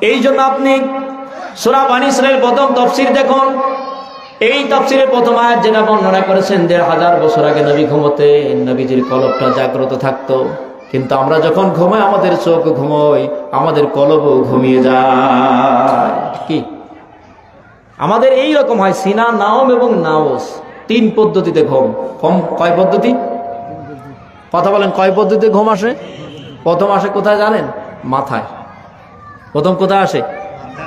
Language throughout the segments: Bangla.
এই জন্য আপনি সুরা বানী ইসরায়েল প্রথম তফসির দেখুন। এই তফসিরের প্রথম আয়াত যেটা বর্ণনা করেছেন, দেড় হাজার বছর আগে নবী ঘুমোতে নবীজির কলবটা জাগ্রত থাকতো। কিন্তু আমরা যখন ঘুমাই, আমাদের চোখ ঘুমোই আমাদের কলবও ঘুমিয়ে যায়। কি? আমাদের এই রকম হয়, সিনা, নাওম এবং নাওস। তিন পদ্ধতিতে ঘুম। কম কয় পদ্ধতি? কথা বলেন, কয় পদ্ধতিতে ঘুম আসে? প্রথম আসে কোথায় জানেন? মাথায়। প্রথম কোথায় আসে?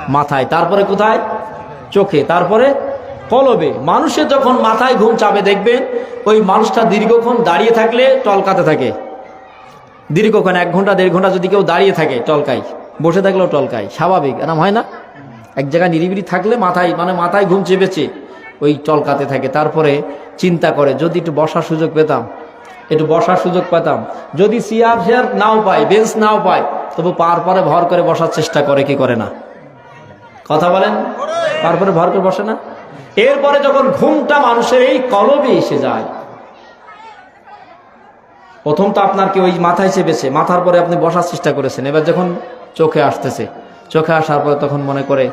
মাথায়। তারপরে কোথায়? চোখে। তারপরে কলবে। মানুষের যখন মাথায় ঘুম চাপে, দেখবেন ওই মানুষটা দীর্ঘক্ষণ দাঁড়িয়ে থাকলে টলকাতে থাকে। দীর্ঘক্ষণ, এক ঘণ্টা, দেড় ঘণ্টা যদি কেউ দাঁড়িয়ে থাকে টলকাই বসে থাকলেও টলকাই স্বাভাবিক, এরম হয় না? এক জায়গায় নিরিবিলি থাকলে মাথায় মানে মাথায় ঘুম চেপেছে, ওই টলকাতে থাকে। তারপরে চিন্তা করে, যদি একটু বসার সুযোগ পেতাম, একটু বসার সুযোগ পেতাম, যদি চেয়ার ফেয়ার নাও পাই বেঞ্চ নাও পাই তবু পার পরে ভর করে বসার চেষ্টা করে, কি করে না? কথা বলেন? তারপরে ভর করে বসে না? এরপরে যখন ঘুমটা মানুষের এই কলবে এসে যায়, প্রথম তো আপনার কি ওই মাথায় চেপেছে? মাথার পরে আপনি বসার চেষ্টা করেছেন। এবার যখন চোখে আসতেছে, চোখে আসার পরে তখন মনে করে,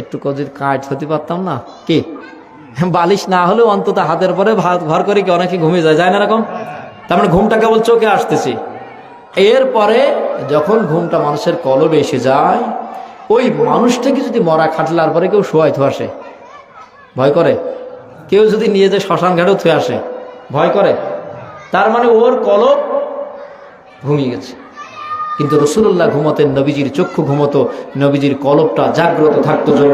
একটু যদি কাজ হতে পারতাম না? কি? বালিশ না হলেও অন্তত হাতের পরে ভাত ভর করে কি অনেকে ঘুমিয়ে যায়? যায় না এরকম? তার মানে ঘুমটা কেবল চোখে আসতেছে। এরপরে যখন ঘুমটা মানুষের কলবে এসে যায়, ওই মানুষটাকে যদি মরা খাটলার পরে কেউ শোয়াই থু আসে, ভয় করে। কেউ যদি নিয়ে শ্মশান ঘাটেও থুয়ে আসে, ভয় করে। তার মানে ওর কলব ঘুমিয়ে গেছে। কিন্তু রসুল্লাহ ঘুমতেন নবীজির, চক্ষু ঘুমতো, নবীজির কলবটা জাগ্রত থাকতো জোর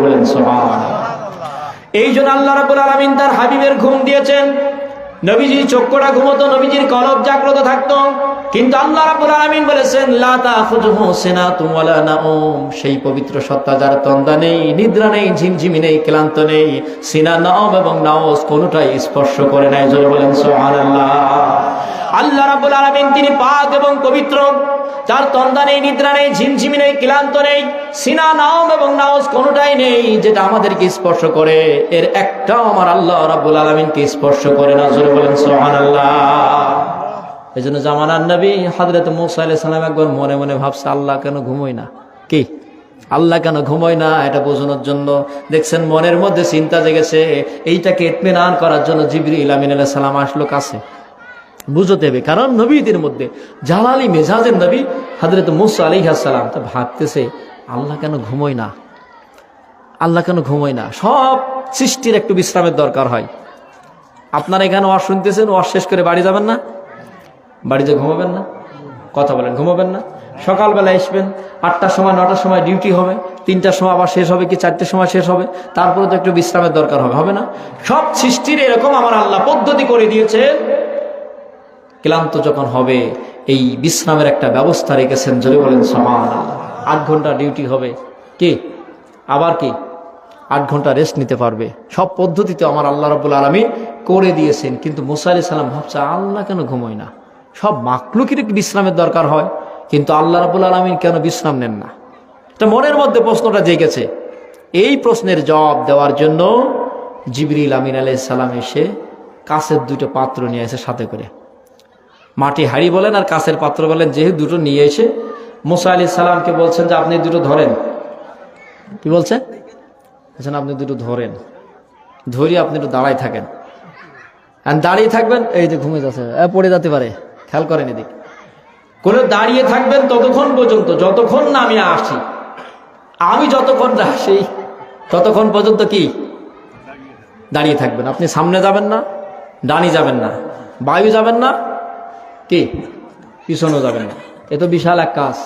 এই জন্য আল্লাহ রাবুল আলমিন তার হাবিবের ঘুম দিয়েছেন। নবীজির চক্ষুটা ঘুমতো, নবীজির কলব জাগ্রত থাকতো। কিন্তু আল্লাহ রাবুল আলমিন বলেছেন লাতা সেই পবিত্র সত্তা যার তন্দা নেই, নিদ্রা নেই, ঝিমঝিমি নেই, ক্লান্ত নেই, সিনা নম এবং নাওস কোনোটাই স্পর্শ করে নাই। জোর বলেন সোহান আল্লাহ আল্লাহ রাবুল আলমিন তিনি পাক এবং পবিত্র। তার তন্দা নেই, নিদ্রা নেই, ঝিমঝিমি নেই, ক্লান্ত নেই, সিনা নাওম এবং নাওস কোনোটাই নেই যেটা আমাদেরকে স্পর্শ করে। এর একটাও আমার আল্লাহ রাব্বুল আলামিনকে স্পর্শ করে না। জোরে বলেন সোহান আল্লাহ এই জন্য জামানার নবী হাজরত মুসা সালাম একবার মনে মনে ভাবছে, আল্লাহ কেন ঘুমোয় না? কি? আল্লাহ কেন ঘুমোয় না? এটা বোঝানোর জন্য দেখছেন মনের মধ্যে চিন্তা জেগেছে। এইটাকে ইতমিনান করার জন্য জিবরিল আমিন আলাইহিস সালাম আসলো কাছে। বুঝতে হবে। কারণ নবীদের মধ্যে জালালি মেজাজের নবী হাজরত মুসা আলিহাসালাম তা ভাবতেছে, আল্লাহ কেন ঘুমোয় না? আল্লাহ কেন ঘুমোয় না? সব সৃষ্টির একটু বিশ্রামের দরকার হয়। আপনারা এখানে ওয়াজ শুনতেছেন, ওয়াজ শেষ করে বাড়ি যাবেন না? বাড়িতে ঘুমাবেন না? কথা বলেন, ঘুমাবেন না? সকালবেলা আসবেন, আটটার সময়, নটার সময় ডিউটি হবে, তিনটার সময় আবার শেষ হবে কি চারটের সময় শেষ হবে? তারপরে তো একটু বিশ্রামের দরকার হবে হবে না? সব সৃষ্টির এরকম আমার আল্লাহ পদ্ধতি করে দিয়েছে ক্লান্ত যখন হবে, এই বিশ্রামের একটা ব্যবস্থা রেখেছেন যদি বলেন সমান আট ঘণ্টা ডিউটি হবে। কি? আবার কি? আট ঘণ্টা রেস্ট নিতে পারবে। সব পদ্ধতিতে আমার আল্লাহ রবুল আলমী করে দিয়েছেন, কিন্তু মুসা আলি সাল্লাম ভাবছে, আল্লাহ কেন ঘুমোয় না? সব মাকলুকির বিশ্রামের দরকার হয়, কিন্তু আল্লাহ রবুল আলমিন কেন বিশ্রাম নেন না? তো মনের মধ্যে প্রশ্নটা জেগেছে। এই প্রশ্নের জবাব দেওয়ার জন্য জিবরিল আমিন আলাইসাল্লাম এসে কাছের দুটো পাত্র নিয়ে এসে সাথে করে মাটি হাড়ি বলেন আর কাছের পাত্র বলেন, যেহেতু দুটো নিয়ে এসে মুসা আলি সালামকে বলছেন যে আপনি দুটো ধরেন। কি বলছেন বলছেন, আপনি দুটো ধরেন। ধরি আপনি একটু দাঁড়াই থাকেন। দাঁড়িয়ে থাকবেন, এই যে ঘুমিয়ে যাচ্ছে পড়ে যেতে পারে। খেয়াল করেন এদিক। কোনো দাঁড়িয়ে থাকবেন ততক্ষণ পর্যন্ত, যতক্ষণ না আমি আসি। আমি যতক্ষণ না আসি, ততক্ষণ পর্যন্ত কি? দাঁড়িয়ে থাকবেন। আপনি সামনে যাবেন না, ডানি যাবেন না, বায়ু যাবেন না কি? পিছনেও যাবেন না। এ তো বিশাল এক কাজ।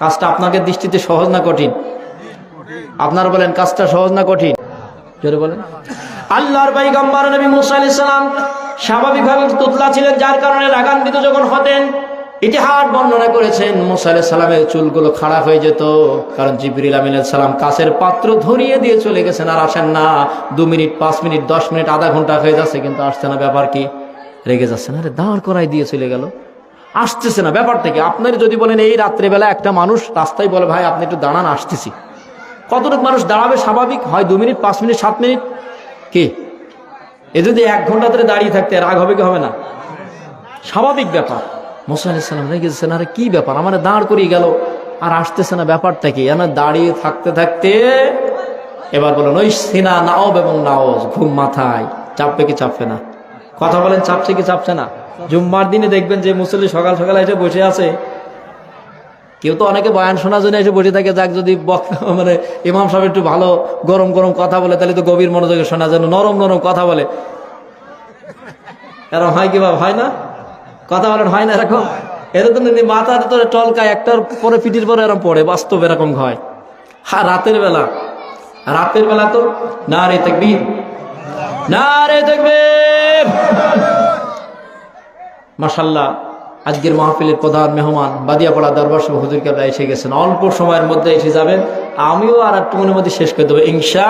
কাজটা আপনাকে দৃষ্টিতে সহজ না কঠিন? আপনারা বলেন, কাজটা সহজ না কঠিন? জোরে বলেন। আল্লাহর পাইগাম্বার নবী মুসা স্বাভাবিকভাবে তুতলা ছিলেন, যার কারণে রাগান্বিত যখন হতেন, ইতিহাস বর্ণনা করেছেন, মুসা সালামের চুলগুলো খারাপ হয়ে যেত, কারণ জিবরিল আমিন সালাম কাছের পাত্র ধরিয়ে দিয়ে চলে গেছেন, আর আসেন না। দু মিনিট, পাঁচ মিনিট, দশ মিনিট, আধা ঘণ্টা হয়ে যাচ্ছে, কিন্তু আসছে না। ব্যাপার কি? রেগে যাচ্ছে না আরে দাঁড় করাই দিয়ে চলে গেল। আসতেছে না, ব্যাপার থেকে। আপনার যদি বলেন, এই রাত্রেবেলা একটা মানুষ রাস্তায় বলে, ভাই, আপনি একটু দাঁড়ান, আসতেছি। কতটুকু মানুষ দাঁড়াবে স্বাভাবিক? হয় দু মিনিট, পাঁচ মিনিট, সাত মিনিট? কে? এ যদি এক ঘণ্টা ধরে দাঁড়িয়ে থাকতে, রাগ হবে কি হবে না? স্বাভাবিক ব্যাপার। মোসা রেগে যাচ্ছেন আরে কি ব্যাপার? আমার দাঁড় করিয়ে গেল। আর আসতেছে না ব্যাপারটা কি এনা দাঁড়িয়ে থাকতে থাকতে এবার বলেন, ওই সিনা নাওব এবং নাওজ ঘুম মাথায়, চাপবে কি চাপবে না? কথা বলেন চাপছে কি চাপছে না। জুম্মার দিনে দেখবেন যে মুসল্লি সকাল সকাল এসে বসে আছে। কেউ তো অনেকে বয়ান শোনার জন্য এসে বসে থাকে, যাক যদি মানে ইমাম সাহেব একটু ভালো গরম গরম কথা বলে, তাহলে তো গভীর মনোযোগে শোনা যেন নরম নরম কথা বলে। এরকম হয় কি বা, হয় না? কথা বলেন, হয় না এরকম? এরকম যদি মাথার তো টলকায়, একটার পরে পিটির পরে এরকম পড়ে, বাস্তব এরকম হয়। হ্যাঁ রাতের বেলা। রাতের বেলা তো না রে দেখবীর না রে দেখবীর মাসাল্লাহ আজকের মাহফিলের প্রধান মেহমান বাদিয়াপাড়া দরবার সহ হুজুর কেবলা এসে গেছেন। অল্প সময়ের মধ্যে এসে যাবেন আমিও আর একটু মনের মধ্যে শেষ করে দেবো। ইংসা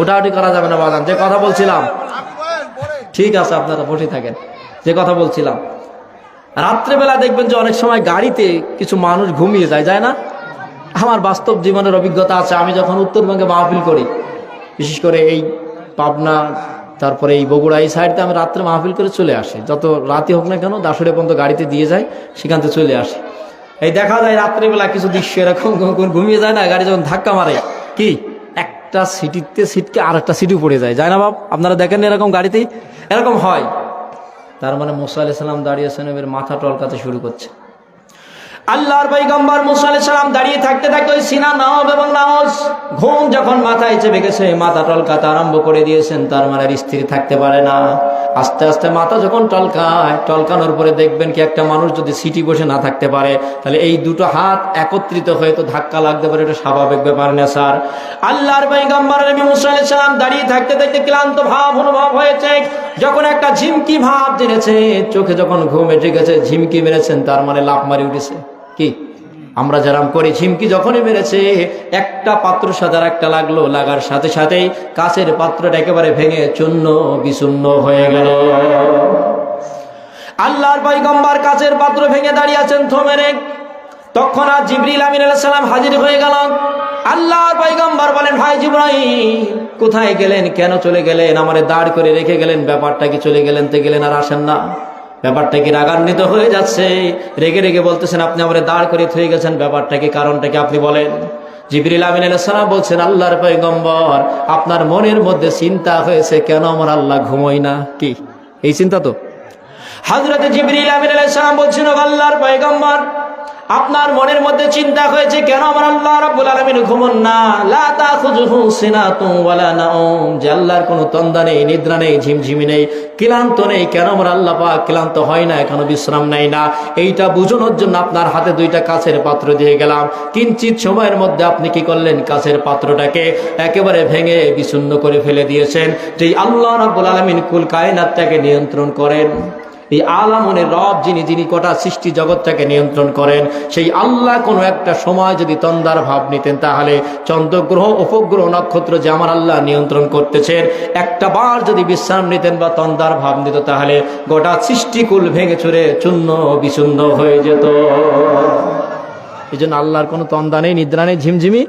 ওটাউটি করা যাবে না বাদাম। যে কথা বলছিলাম, ঠিক আছে, আপনারা বসে থাকেন। যে কথা বলছিলাম, রাত্রেবেলা দেখবেন যে অনেক সময় গাড়িতে কিছু মানুষ ঘুমিয়ে যায় যায় না? আমার বাস্তব জীবনের অভিজ্ঞতা আছে। আমি যখন উত্তরবঙ্গে মাহফিল করি, বিশেষ করে এই পাবনা, তারপরে এই বগুড়া, এই সাইডতে আমি রাত্রে মাহফিল করে চলে আসি। যত রাতে হোক না কেন দাসুরে পর্যন্ত গাড়িতে দিয়ে যায় সেখান থেকে চলে আসি। এই দেখা যায় রাত্রিবেলা কিছু দৃশ্য এরকম ঘুমিয়ে যায় না, গাড়ি যখন ধাক্কা মারে, কি? একটা সিটিতে সিটকে আর একটা সিটিও পড়ে যায়। যায় না বাপ? আপনারা দেখেন এরকম গাড়িতেই? এরকম হয়। তার মানে মুসা আলাইহিস সালাম দাঁড়িয়েছেন এবার মাথা টলকাতে শুরু করছে। আল্লাহর পৈগম্বর মুসা সালাম দাঁড়িয়ে থাকতে থাকতে ওই সিনা নাওব এবং নাওজ ঘুম যখন মাথায় চেপে গেছে, মাথা টলকাতে আরম্ভ করে দিয়েছেন, তার মানে স্থির থাকতে পারে না। আস্তে আস্তে মাথা যখন টলকায়, টলকানোর পরে দেখবেন কি একটা মানুষ যদি সিটি বসে না থাকতে পারে, তাহলে এই দুটো হাত একত্রিত হয়ে তো ধাক্কা লাগতে পারে, এটা স্বাভাবিক ব্যাপার না স্যার। আল্লাহর পৈগম্বর নবী মুসা সালাম দাঁড়িয়ে থাকতে থাকতে ক্লান্ত ভাব অনুভব হয়েছে। যখন একটা ঝিমকি ভাব জেনেছে, চোখে যখন ঘুম এসে গেছে, ঝিমকি মেরেছেন, তার মানে লাভ মারি উঠেছে। কি? আমরা যারাম করি ঝিমকি যখনই মেরেছে, একটা পাত্র সাথে আর একটা লাগল, লাগার সাথে সাথেই কাছের পাত্রটা একেবারে ভেঙে চূর্ণ বিচূর্ণ হয়ে গেল। আল্লাহর পয়গম্বর কাছের পাত্র ভেঙে দাঁড়িয়ে আছেন থমেরে। তখন আর জিবরিল আমিন সালাম হাজির হয়ে গেল। আল্লাহর পয়গম্বর বলেন, ভাই জিব্রাহিম কোথায় গেলেন? কেন চলে গেলেন? আমারে দাঁড় করে রেখে গেলেন? ব্যাপারটা কি চলে গেলেন তে গেলেন আর আসেন না। ব্যাপারটা কি রাগান্বিত হয়ে যাচ্ছে? রেগে রেগে বলতেছেন, আপনি আমার দাঁড় করে থয়ে গেছেন। ব্যাপারটা কি কারণটা কি আপনি বলেন? জিবরিল আমিন সালাম বলছেন, আল্লাহর পয়গম্বর, আপনার মনের মধ্যে চিন্তা হয়েছে কেন আমার আল্লাহ ঘুমোই না? কি? এই চিন্তা তো? হাজরত জিবরিল আমিন সালাম বলছেন আল্লাহর পয়গম্বর আপনার মনের মধ্যে চিন্তা হয়েছে, কেন আমার আল্লাহ রাব্বুল আলামিন ঘুমন না? লা তাখুযুহু সিনাতুন ওয়ালা নাউম। যে আল্লাহর কোনো তন্দা নেই, নিদ্রা নেই, ঝিমঝিমি নেই, ক্লান্ত নেই, কেন আমার আল্লাহ পাক ক্লান্ত হয় না, এখনও বিশ্রাম নেই না? এইটা বুঝানোর জন্য আপনার হাতে দুইটা কাছের পাত্র দিয়ে গেলাম। কিঞ্চিত সময়ের মধ্যে আপনি কি করলেন? কাছের পাত্রটাকে একেবারে ভেঙে বিচ্ছিন্ন করে ফেলে দিয়েছেন। যে আল্লাহ রাব্বুল আলামিন কুল কায়নাতটাকে নিয়ন্ত্রণ করেন। এই আলামনের রব যিনি যিনি কটা সৃষ্টি জগৎটাকে নিয়ন্ত্রণ করেন, সেই আল্লাহ কোনো একটা সময় যদি তন্দার ভাব নিতেন, তাহলে চন্দ্রগ্রহ, উপগ্রহ, নক্ষত্র যে আমার আল্লাহ নিয়ন্ত্রণ করতেছেন, একটা বার যদি বিশ্রাম নিতেন বা তন্দার ভাব নিত, তাহলে গোটা সৃষ্টিকুল ভেঙে চুরে চূর্ণ বিচূর্ণ হয়ে যেত। এই জন্য আল্লাহর কোনো তন্দা নেই, নিদ্রা নেই, ঝিমঝিমি